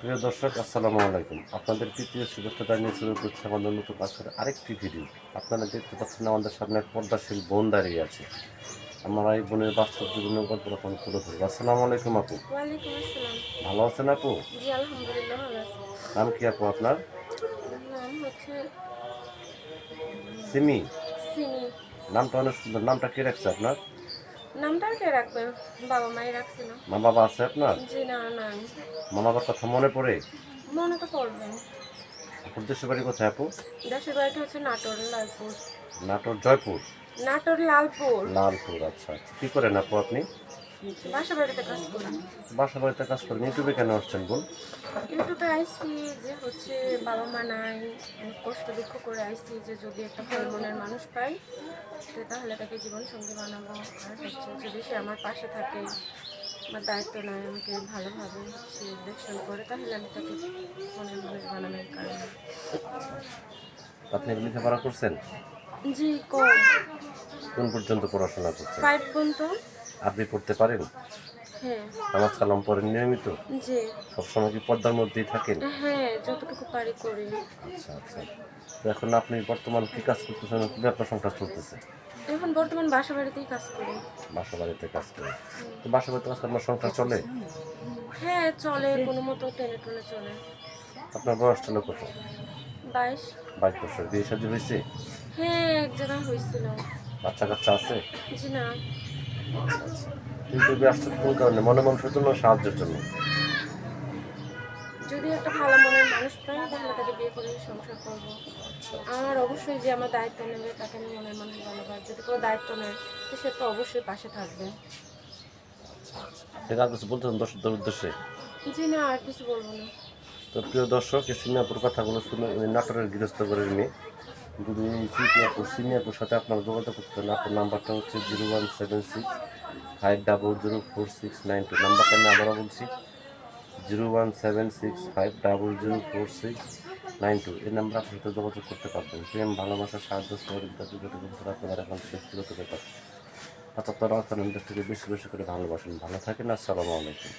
প্রিয় দর্শক আসসালামু আলাইকুম। আপনাদের তৃতীয় শুভেচ্ছা জানিয়ে শুরু করছে আমাদের নতুন আজকের আরেকটি ভিডিও। আপনারা দেখতে পাচ্ছেন আমাদের সামনে পর্দাশীল বোন দাঁড়িয়ে আছে। আমরা এই বোনের বাস্তব জীবনের গল্প এখন তুলে ধরবো। আসসালামু আলাইকুম আপু। ভালো আছেন আপু? নাম কি আপু আপনার? সিমি। সিমি। নামটা অনেক সুন্দর। নামটা কে রাখছে আপনার? নামটা কে রাখবে? বাবা মাই রাখছে না। মা বাবা আছে আপনার? জি না না। মা বাবার কথা মনে পড়ে? মনে তো পড়বে। আপুর দেশের বাড়ি কোথায় আপু? দেশের বাড়িটা হচ্ছে নাটোর লালপুর। নাটোর জয়পুর? নাটোর লালপুর। লালপুর আচ্ছা আচ্ছা। কী করেন আপু আপনি? বাসা বাড়িতে কাজ করি। বাসা বাড়িতে কাজ করেন। ইউটিউবে কেন আসছেন বোন ইউটিউবে আইসি যে হচ্ছে বাবা মা নাই কষ্ট দুঃখ করে আইসি যে যদি একটা ভালো মনের মানুষ পাই তো তাহলে তাকে জীবন সঙ্গী বানাবো। আর হচ্ছে যদি সে আমার পাশে থাকে আমার দায়িত্ব নেয় আমাকে ভালোভাবে সে দেখশন করে তাহলে আমি তাকে মনের মানুষ বানানোর কারণে। আপনি লেখাপড়া করছেন? জি কোন পর্যন্ত পড়াশোনা করছেন? ফাইভ পর্যন্ত। আপনি পড়তে পারেন? হ্যাঁ। নামাজ কালাম পড়েন নিয়মিত? সবসময় কি পর্দার মধ্যেই থাকেন? হ্যাঁ যতটুকু পারি করি। আচ্ছা আচ্ছা। তো এখন আপনি বর্তমান কি কাজ করতেছেন? কি আপনার সংসার চলতেছে? এখন বর্তমান বাসা বাড়িতেই কাজ করি। বাসা বাড়িতে কাজ করে তো বাসা বাড়িতে কাজ আপনার সংসার চলে? হ্যাঁ চলে কোনো মতো টেনে টুনে চলে। আপনার বয়স চলে কত? বাইশ। বাইশ বছর। বিয়ে শাদী হয়েছে? হ্যাঁ এক জায়গায় হয়েছিল। বাচ্চা কাচ্চা আছে? জি না। আচ্ছা ইউটিউবে কোন কারণে? মনে মানুষের জন্য সাহায্যের জন্য। যদি একটা ভালো মনের মানুষ পাই তাহলে তাকে বিয়ে করে সংসার করব। আমার অবশ্যই যে আমার দায়িত্ব নেবে তাকে আমি মনের মানুষ বানাবো। যদি কোনো দায়িত্ব নেয় তো সে তো অবশ্যই পাশে থাকবে। আপনি আর কিছু বলতেছেন দর্শকদের উদ্দেশ্যে? জি না আর কিছু বলব না। তো প্রিয় দর্শক এই সিনিয়াপুর কথাগুলো শুনে নাটোরের গৃহস্থ করে মেয়ে। যদি এই সিনিয়াপুর সাথে আপনার যোগাযোগ করতে আপনার নাম্বারটা হচ্ছে zero one seven six five double zero four six nine two. নাম্বারটা আমি আবারও বলছি, zero one seven six five double zero four six nine two. এই নাম্বার আপনার সাথে যোগাযোগ করতে পারবেন। প্রেম, ভালোবাসা, সাহায্য, সহযোগিতা, যোগাযোগ করতে আপনাদের এখন ব্যক্তিগত ব্যাপার। অর্থাৎ তারা আপনার ইন্ডাস্ট্রিকে বেশি বেশি করে ভালোবাসেন। ভালো থাকেন, আসসালামু আলাইকুম।